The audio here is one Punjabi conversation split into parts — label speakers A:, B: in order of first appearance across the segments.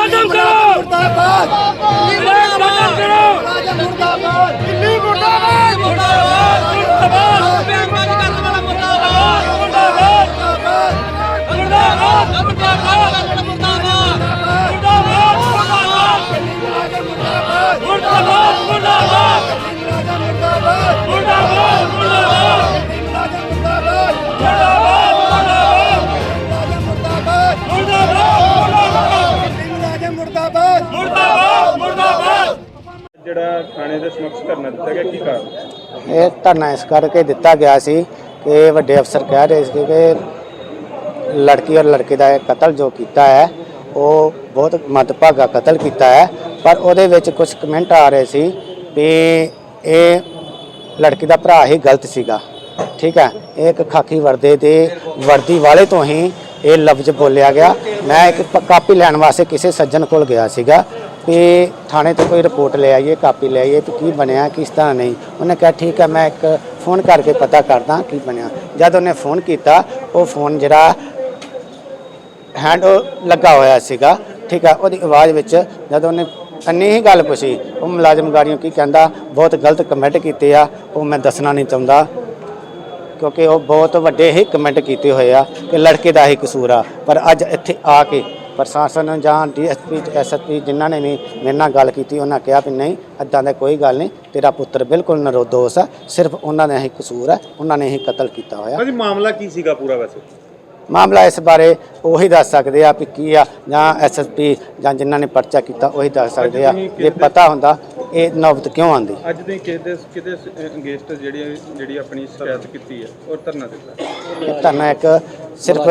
A: ਖਤਮ ਕਰੋ
B: ਮੁਰਦਾਬਾਦ!
C: ਜਿਹੜਾ ਥਾਣੇ ਦੇ ਸਮਕਸ਼ ਧਰਨਾ ਦਿੱਤਾ ਗਿਆ, ਕੀ ਕਾਰਨ?
D: ਇਹ ਧਰਨਾ ਇਸ ਕਰਕੇ ਦਿੱਤਾ ਗਿਆ ਸੀ ਕਿ ਵੱਡੇ ਅਫਸਰ ਕਹਿ ਰਹੇ ਸੀ ਕਿ ਲੜਕੀ ਔਰ ਲੜਕੇ ਦਾ ਇਹ ਕਤਲ ਜੋ ਕੀਤਾ ਹੈ, ਉਹ ਬਹੁਤ ਮਦਭਾਗਾ ਕਤਲ ਕੀਤਾ ਹੈ, ਪਰ ਉਹਦੇ ਵਿੱਚ ਕੁਝ ਕਮੈਂਟ ਆ ਰਹੇ ਸੀ ਵੀ ਇਹ ਲੜਕੀ ਦਾ ਭਰਾ ਹੀ ਗਲਤ ਸੀਗਾ। ਠੀਕ ਹੈ, ਇਹ ਇੱਕ ਖਾਕੀ ਵਰਦੇ ਦੇ ਵਰਦੀ ਵਾਲੇ ਤੋਂ ਹੀ ਇਹ ਲਫ਼ਜ਼ ਬੋਲਿਆ ਗਿਆ। ਮੈਂ ਇੱਕ ਕਾਪੀ ਲੈਣ ਵਾਸਤੇ ਕਿਸੇ ਸੱਜਣ ਕੋਲ ਗਿਆ ਸੀਗਾ। ਵੀ ਥਾਣੇ ਤੋਂ ਕੋਈ ਰਿਪੋਰਟ ਲੈ ਆਈਏ, ਕਾਪੀ ਲੈ ਆਈਏ ਤੇ ਕੀ ਬਣਿਆ, ਕਿਸ ਤਰ੍ਹਾਂ ਨਹੀਂ। ਉਹਨੇ ਕਿਹਾ, ਠੀਕ ਹੈ, ਮੈਂ ਇੱਕ ਫੋਨ ਕਰਕੇ ਪਤਾ ਕਰਦਾ ਕੀ ਬਣਿਆ। ਜਦ ਉਹਨੇ ਫੋਨ ਕੀਤਾ, ਉਹ ਫੋਨ ਜਿਹੜਾ ਹੈਂਡ ਲੱਗਾ ਹੋਇਆ ਸੀਗਾ, ਠੀਕ ਹੈ, ਉਹਦੀ ਆਵਾਜ਼ ਵਿੱਚ ਜਦ ਉਹਨੇ ਅੰਨੀ ਹੀ ਗੱਲ ਪੁੱਛੀ, ਉਹ ਮੁਲਾਜ਼ਮ ਗਾੜੀਆਂ ਕੀ ਕਹਿੰਦਾ, ਬਹੁਤ ਗਲਤ ਕਮੈਂਟ ਕੀਤੇ ਆ, ਉਹ ਮੈਂ ਦੱਸਣਾ ਨਹੀਂ ਚਾਹੁੰਦਾ। ਕਿਉਂਕਿ ਉਹ ਬਹੁਤ ਵੱਡੇ ਹੀ ਕਮੈਂਟ ਕੀਤੇ ਹੋਏ ਆ ਕਿ ਲੜਕੇ ਦਾ ਹੀ ਕਸੂਰ ਆ। ਪਰ ਅੱਜ ਇੱਥੇ ਆ ਕੇ ਪ੍ਰਸ਼ਾਸਨ ਜਾਂ ਡੀਐਸਪੀ ਐਸਐਸਪੀ ਜਿਨ੍ਹਾਂ ਨੇ ਵੀ ਮੇਰੇ ਨਾਲ ਗੱਲ ਕੀਤੀ ਉਹਨਾਂ ਕਿਹਾ ਵੀ ਨਹੀਂ ਇੱਦਾਂ ਦਾ ਕੋਈ ਗੱਲ ਨਹੀਂ ਤੇਰਾ ਪੁੱਤਰ ਬਿਲਕੁਲ ਨਿਰਦੋਸ਼ ਆ ਸਿਰਫ ਉਹਨਾਂ ਦਾ ਹੀ ਕਸੂਰ ਹੈ ਉਹਨਾਂ ਨੇ ਹੀ ਕਤਲ ਕੀਤਾ ਹੋਇਆ।
C: ਭਾਜੀ ਮਾਮਲਾ ਕੀ ਸੀਗਾ ਪੂਰਾ ਵੈਸੇ?
D: ਮਾਮਲਾ ਇਸ ਬਾਰੇ ਉਹੀ ਦੱਸ ਸਕਦੇ ਆ ਵੀ ਕੀ ਆ ਜਾਂ ਐਸਐਸਪੀ ਜਾਂ ਜਿਨ੍ਹਾਂ ਨੇ ਪਰਚਾ ਕੀਤਾ ਉਹੀ ਦੱਸ ਸਕਦੇ ਆ ਜੇ ਪਤਾ ਹੁੰਦਾ ਇਹ ਨੌਬਤ ਕਿਉਂ ਆਂਦੀ
C: ਅੱਜ ਦੇ ਕਿਤੇ ਕਿਤੇ ਅਗੇਂਸਟ ਜਿਹੜੀ ਜਿਹੜੀ ਆਪਣੀ ਸ਼ਿਕਾਇਤ ਕੀਤੀ ਹੈ ਔਰ ਧਰਨਾ ਦਿੱਤਾ।
D: ਇਹ ਧਰਨਾ ਇੱਕ ਸਿਰਫ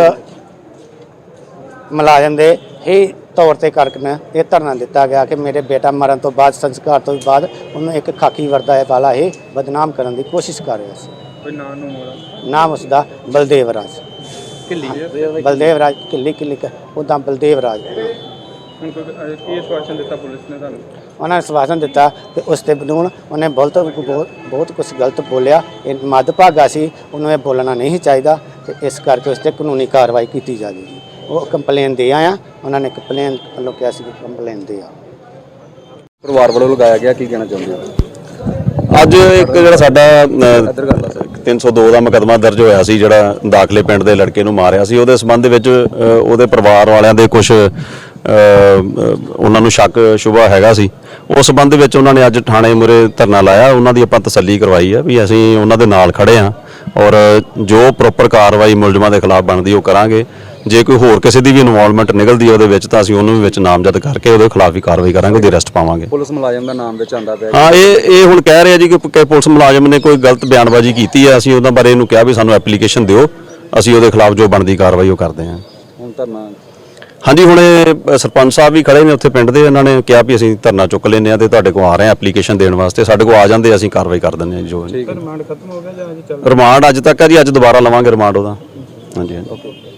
D: ਮੁਲਾਜ਼ਮ ਦੇ ਹੀ ਤੌਰ ਤੇ ਕਰਕੇ ਇਹ ਧਰਨਾ ਦਿੱਤਾ ਗਿਆ ਕਿ ਮੇਰੇ ਬੇਟਾ ਮਰਨ ਤੋਂ ਬਾਅਦ ਸੰਸਕਾਰ ਤੋਂ ਬਾਅਦ ਉਹਨੂੰ ਇੱਕ ਖਾਕੀ ਵਰਦਾ ਵਾਲਾ ਹੀ ਬਦਨਾਮ ਕਰਨ ਦੀ ਕੋਸ਼ਿਸ਼ ਕਰ ਰਿਹਾ ਸੀ।
C: ਕੋਈ ਨਾਂ ਨੂੰ ਮੋੜਾ
D: ਨਾਮ ਉਸਦਾ ਬਲਦੇਵ ਰਾਜ।
C: ਹੈ
D: ਬਲਦੇਵ ਰਾਜ। ਕਿੱਲੀ ਕਿੱਲੀ ਉਹਦਾ ਬਲਦੇਵ ਰਾਜ।
C: ਹੁਣ ਕੀ ਆਸ਼ਵਾਸਨ ਦਿੱਤਾ ਪੁਲਿਸ ਨੇ ਤੁਹਾਨੂੰ?
D: ਉਹਨਾਂ ਨੇ ਸਵਾਸਨ ਦਿੱਤਾ ਕਿ ਉਸ ਤੇ ਬਨੂਨ ਉਹਨੇ ਬਹੁਤ ਬਹੁਤ ਬਹੁਤ ਕੁਝ ਗਲਤ ਬੋਲਿਆ। ਇਹ ਮੱਦਭਾਗਾ ਸੀ ਉਹਨੂੰ ਇਹ ਬੋਲਣਾ ਨਹੀਂ ਚਾਹੀਦਾ ਤੇ ਇਸ ਕਰਕੇ ਉਸ ਤੇ ਕਾਨੂੰਨੀ ਕਾਰਵਾਈ ਕੀਤੀ ਜਾਵੇਗੀ। ਉਹ ਕੰਪਲੇਨ ਦੇ ਆਇਆ। ਉਹਨਾਂ ਨੇ ਕੰਪਲੇਨ ਵੱਲੋਂ ਕਿਹਾ ਸੀ ਕਿ ਕੰਪਲੇਨ ਦੇ ਆ
E: ਪਰਿਵਾਰ ਵੱਲੋਂ ਲਗਾਇਆ ਗਿਆ ਕੀ ਕਹਿਣਾ ਚਾਹੁੰਦੇ ਹੋ?
F: ਅੱਜ ਇੱਕ ਜਿਹੜਾ ਸਾਡਾ ਅ, 302 ਦਾ ਮੁਕੱਦਮਾ ਦਰਜ ਹੋਇਆ ਸੀ ਜਿਹੜਾ ਦਾਖਲੇ ਪਿੰਡ ਦੇ ਲੜਕੇ ਨੂੰ ਮਾਰਿਆ ਸੀ। ਉਹਦੇ ਸੰਬੰਧ ਵਿੱਚ ਅ, ਉਹਦੇ ਪਰਿਵਾਰ ਵਾਲਿਆਂ ਦੇ ਕੁਝ ਉਹਨਾਂ ਨੂੰ ਸ਼ੱਕ ਸ਼ੁਬਾ ਹੈਗਾ ਸੀ। ਉਸ ਸੰਬੰਧ ਵਿੱਚ ਉਹਨਾਂ ਨੇ ਅੱਜ ਥਾਣੇ ਮੁਰੇ ਧਰਨਾ ਲਾਇਆ। ਉਹਨਾਂ ਦੀ ਆਪਾਂ ਤਸੱਲੀ ਕਰਵਾਈ ਆ ਵੀ ਅਸੀਂ ਉਹਨਾਂ ਦੇ ਨਾਲ ਖੜੇ ਆ ਔਰ ਜੋ ਪ੍ਰੋਪਰ ਕਾਰਵਾਈ ਮੁਲਜ਼ਮਾਂ ਦੇ ਖਿਲਾਫ ਬਣਦੀ ਉਹ ਕਰਾਂਗੇ। ਜੇ ਕੋਈ ਹੋਰ ਕਿਸੇ ਦੀ ਵੀ ਇਨਵੋਲਵਮੈਂਟ ਨਿਕਲਦੀ ਹੈ ਉਹਦੇ ਵਿੱਚ ਤਾਂ ਅਸੀਂ ਉਹਨੂੰ ਵੀ ਵਿੱਚ ਨਾਮਜ਼ਦ ਕਰਕੇ ਉਹਦੇ ਖਿਲਾਫ ਵੀ ਕਾਰਵਾਈ ਕਰਾਂਗੇ ਉਹਦੀ ਅਰੈਸਟ ਪਾਵਾਂਗੇ।
E: ਪੁਲਿਸ ਮੁਲਾਜ਼ਮ ਦਾ ਨਾਮ ਵਿੱਚ ਆਂਦਾ ਪਿਆ
F: ਹਾਂ ਇਹ ਇਹ ਹੁਣ ਕਹਿ ਰਹੇ ਆ ਜੀ ਕਿ ਪੁਲਿਸ ਮੁਲਾਜ਼ਮ ਨੇ ਕੋਈ ਗਲਤ ਬਿਆਨਬਾਜ਼ੀ ਕੀਤੀ ਹੈ ਅਸੀਂ ਉਹਨਾਂ ਬਾਰੇ ਇਹਨੂੰ ਕਿਹਾ ਵੀ ਸਾਨੂੰ ਐਪਲੀਕੇਸ਼ਨ ਦਿਓ ਅਸੀਂ ਉਹਦੇ ਖਿਲਾਫ ਜੋ ਬਣਦੀ ਕਾਰਵਾਈ ਉਹ ਕਰਦੇ ਹਾਂ।
E: ਹੁਣ ਧਰਨਾ
F: ਹਾਂਜੀ ਹੁਣ ਇਹ ਸਰਪੰਚ ਸਾਹਿਬ ਵੀ ਖੜੇ ਨੇ ਉੱਥੇ ਪਿੰਡ ਦੇ ਇਹਨਾਂ ਨੇ ਕਿਹਾ ਵੀ ਅਸੀਂ ਧਰਨਾ ਚੁੱਕ ਲੈਂਦੇ ਆ ਤੇ ਤੁਹਾਡੇ ਕੋਲ ਆ ਰਹੇ ਆ ਐਪਲੀਕੇਸ਼ਨ ਦੇਣ ਵਾਸਤੇ ਸਾਡੇ ਕੋਲ ਆ ਜਾਂਦੇ ਅਸੀਂ ਕਾਰਵਾਈ ਕਰ ਦਿੰਦੇ ਹਾਂ ਜੀ ਜੋ
C: ਰਿਮਾਂਡ ਖਤਮ ਹੋ ਗਿਆ ਜਾਂ ਅਜੇ ਚੱਲ
F: ਰਿਮਾਂਡ ਅੱਜ ਤੱਕ ਹੈ ਜੀ ਅੱਜ ਦੁਬਾਰਾ ਲਵਾਂਗੇ ਰਿਮਾਂਡ ਉਹਦਾ। ਹਾਂਜੀ ਹਾਂਜੀ।